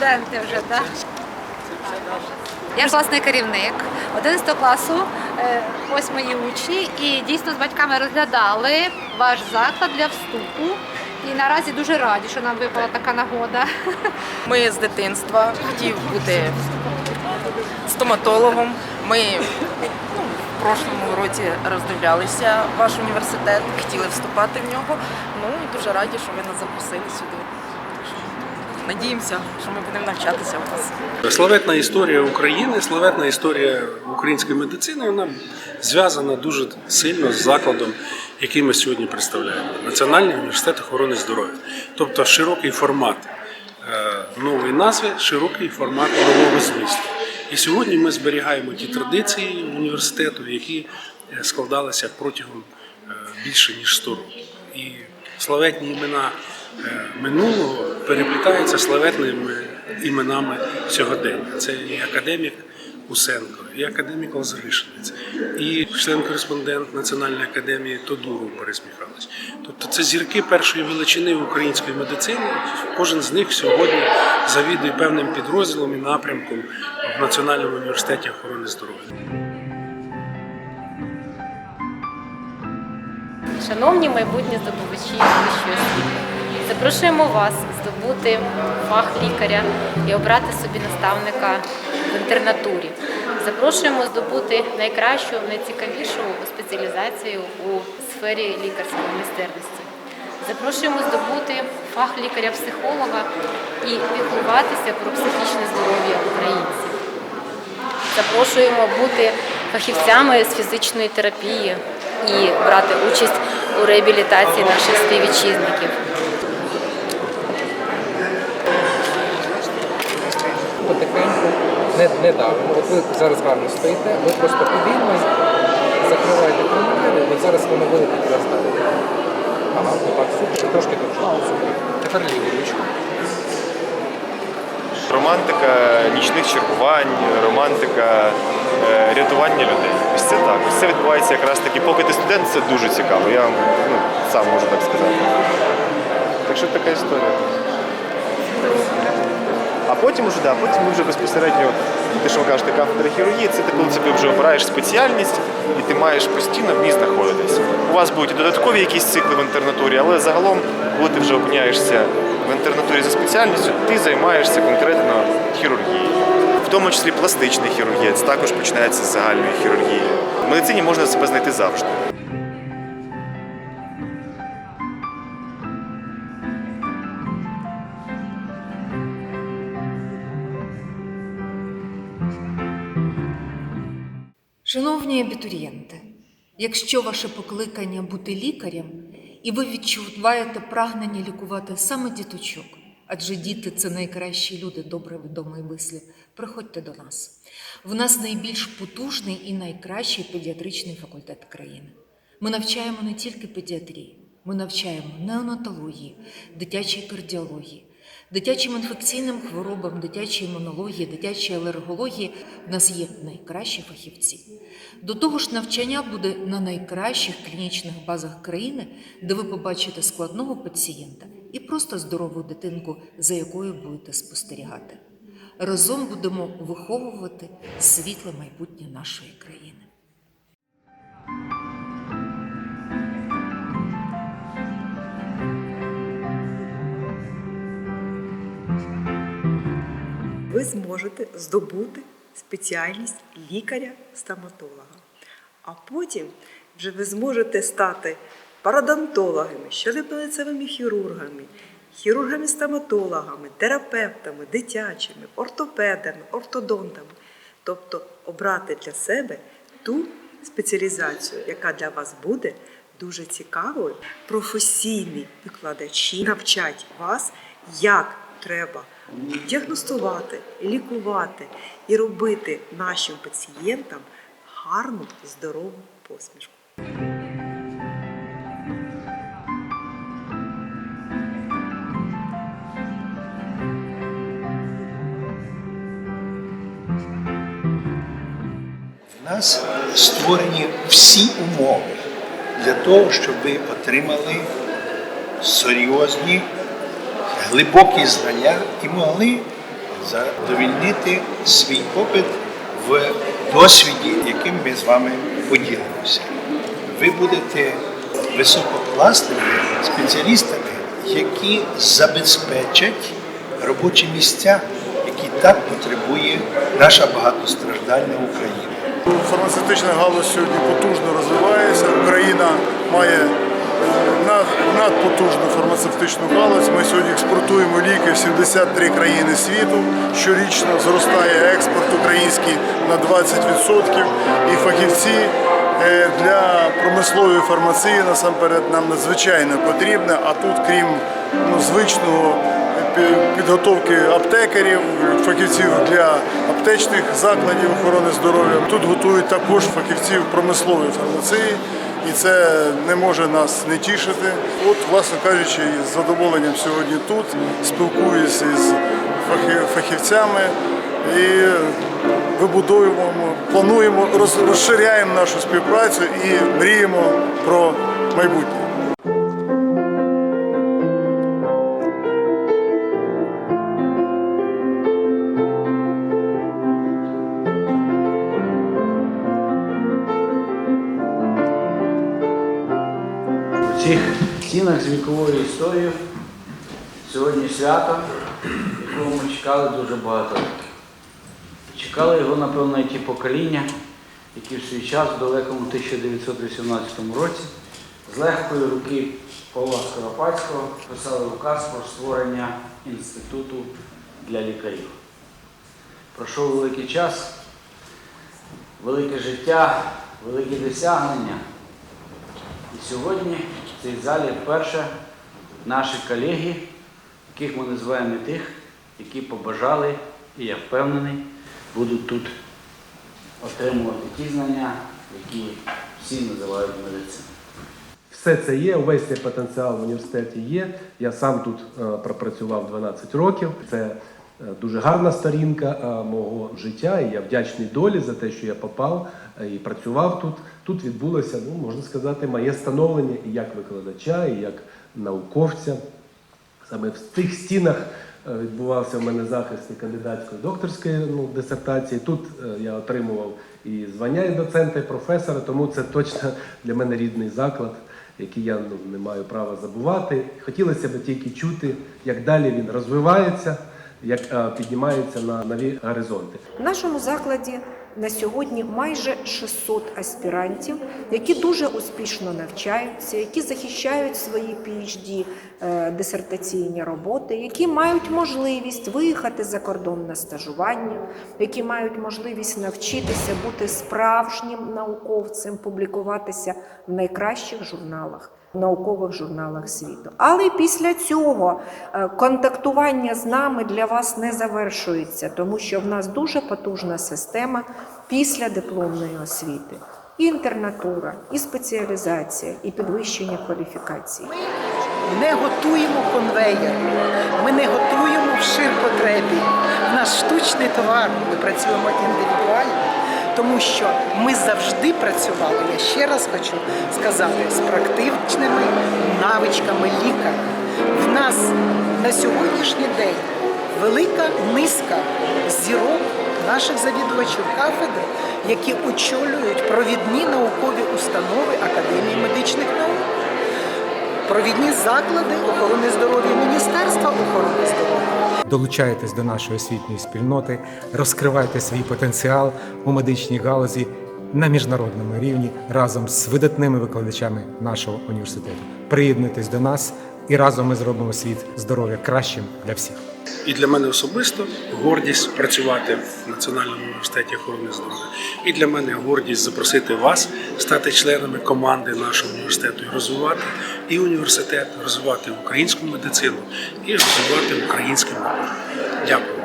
студенти вже, так? Я ж власний керівник 11 класу, е, ось мої учні, і дійсно з батьками розглядали ваш заклад для вступу. І наразі дуже раді, що нам випала така нагода. Ми з дитинства хотів бути стоматологом. Ми ну, в прошлому році роздивлялися ваш університет, хотіли вступати в нього. Ну і дуже раді, що ви нас запросили сюди. Надіємося, що ми будемо навчатися у вас. Славетна історія України, славетна історія української медицини, вона зв'язана дуже сильно з закладом, який ми сьогодні представляємо Національний університет охорони здоров'я. Тобто широкий формат е, нової назви, широкий формат нового змісту. І сьогодні ми зберігаємо ті традиції університету, які е, складалися протягом е, більше ніж 100 років. І славетні імена минулого переплітаються славетними іменами сьогодення. Це і академік Усенко, і академік Лазаришинець, і член-кореспондент Національної академії Тодуров Борис Михайлович. Тобто це зірки першої величини української медицини. Кожен з них сьогодні завідує певним підрозділом і напрямком в Національному університеті охорони здоров'я. Шановні майбутні здобувачі вищої освіти, запрошуємо вас здобути фах лікаря і обрати собі наставника в інтернатурі. Запрошуємо здобути найкращу, найцікавішу спеціалізацію у сфері лікарської майстерності. Запрошуємо здобути фах лікаря-психолога і піклуватися про психічне здоров'я українців. Запрошуємо бути фахівцями з фізичної терапії і брати участь у реабілітації наших співвітчизників. Не, не давимо. От ви зараз гарно стоїте, ви просто повільно закриваєте промогляди, от зараз воно вилетить вас далі. Ага, отак, супер, трошки довше. Тепер ліву ручку. Романтика нічних чергувань, романтика е, рятування людей. Ось це так. Ось це відбувається якраз таки, поки ти студент, це дуже цікаво. Я ну, сам можу так сказати. Так що така історія. А потім уже, да, потім ми вже безпосередньо, те, що кажете, кафедра хірургії, це ти коли собі вже обираєш спеціальність і ти маєш постійно в ній знаходитись. У вас будуть і додаткові якісь цикли в інтернатурі, але загалом, коли ти вже опиняєшся в інтернатурі за спеціальністю, ти займаєшся конкретно хірургією. В тому числі пластична хірургія, це також починається з загальної хірургії. В медицині можна себе знайти завжди. Шановні абітурієнти, якщо ваше покликання бути лікарем, і ви відчуваєте прагнення лікувати саме діточок, адже діти це найкращі люди, добре відомий вислів, приходьте до нас. В нас найбільш потужний і найкращий педіатричний факультет країни. Ми навчаємо не тільки педіатрії, ми навчаємо неонатології, дитячій кардіології, дитячим інфекційним хворобам, дитячій імунології, дитячій алергології в нас є найкращі фахівці. До того ж, навчання буде на найкращих клінічних базах країни, де ви побачите складного пацієнта і просто здорову дитинку, за якою будете спостерігати. Разом будемо виховувати світле майбутнє нашої країни. Ви зможете здобути спеціальність лікаря-стоматолога. А потім вже ви зможете стати парадонтологами, щелепно-лицевими хірургами, хірургами-стоматологами, терапевтами, дитячими, ортопедами, ортодонтами. Тобто обрати для себе ту спеціалізацію, яка для вас буде дуже цікавою. Професійні викладачі навчать вас, як треба діагностувати, лікувати і робити нашим пацієнтам гарну, здорову посмішку. У нас створені всі умови для того, щоб ви отримали серйозні, глибокі знання і могли задовільнити свій попит в досвіді, яким ми з вами поділимося. Ви будете висококласними спеціалістами, які забезпечать робочі місця, які так потребує наша багатостраждальна Україна. Фармацевтична галузь сьогодні потужно розвивається. Україна має надпотужну фармацевтичну галузь. Ми сьогодні експортуємо ліки в 73 країни світу. Щорічно зростає експорт український на 20%. І фахівці е, для промислової фармації насамперед нам надзвичайно потрібно. А тут, крім ну, звичного підготовки аптекарів, фахівців для аптечних закладів охорони здоров'я. Тут готують також фахівців промислової фармації, і це не може нас не тішити. От, власне кажучи, з задоволенням сьогодні тут спілкуюся із фахі- фахівцями і вибудовуємо, плануємо, розширяємо нашу співпрацю і мріємо про майбутнє. Стінах з віковою історією сьогодні свято, якого ми чекали дуже багато років. Чекали його, напевно, і ті покоління, які в свій час в далекому 1918 році з легкої руки Павла Скоропадського писали указ про створення інституту для лікарів. Пройшов великий час, велике життя, великі досягнення. Сьогодні в цій залі вперше наші колеги, яких ми називаємо тих, які побажали, і я впевнений, будуть тут отримувати ті знання, які всі називають медициною. Все це є, увесь цей потенціал в університеті є. Я сам тут е, пропрацював 12 років. Це е, дуже гарна сторінка е, мого життя, і я вдячний долі за те, що я попав і працював тут. Тут відбулося, ну можна сказати, моє становлення і як викладача, і як науковця. Саме в цих стінах е, відбувався в мене захист і кандидатської докторської ну, дисертації. Тут е, я отримував і звання і доцента, і професора, тому це точно для мене рідний заклад, який я ну, не маю права забувати. Хотілося б тільки чути, як далі він розвивається, як е, піднімається на нові горизонти. В нашому закладі на сьогодні майже 600 аспірантів, які дуже успішно навчаються, які захищають свої PhD е, дисертаційні роботи, які мають можливість виїхати за кордон на стажування, які мають можливість навчитися бути справжнім науковцем, публікуватися в найкращих журналах. Наукових журналах світу, але після цього е, контактування з нами для вас не завершується, тому що в нас дуже потужна система після дипломної освіти. І інтернатура, і спеціалізація, і підвищення кваліфікації. не готуємо конвейер, ми не готуємо в ширпотребі. У нас штучний товар, ми працюємо індивідуально, тому що ми завжди працювали, я ще раз хочу сказати, з практичними навичками лікаря. В нас на сьогоднішній день велика низка зірок наших завідувачів кафедри, які очолюють провідні наукові установи Академії медичних наук провідні заклади охорони здоров'я Міністерства охорони здоров'я. Долучайтесь до нашої освітньої спільноти, розкривайте свій потенціал у медичній галузі на міжнародному рівні разом з видатними викладачами нашого університету. Приєднуйтесь до нас і разом ми зробимо світ здоров'я кращим для всіх. І для мене особисто гордість працювати в Національному університеті охорони здоров'я. І для мене гордість запросити вас стати членами команди нашого університету і розвивати і університет, розвивати українську медицину і розвивати українську мову. Дякую.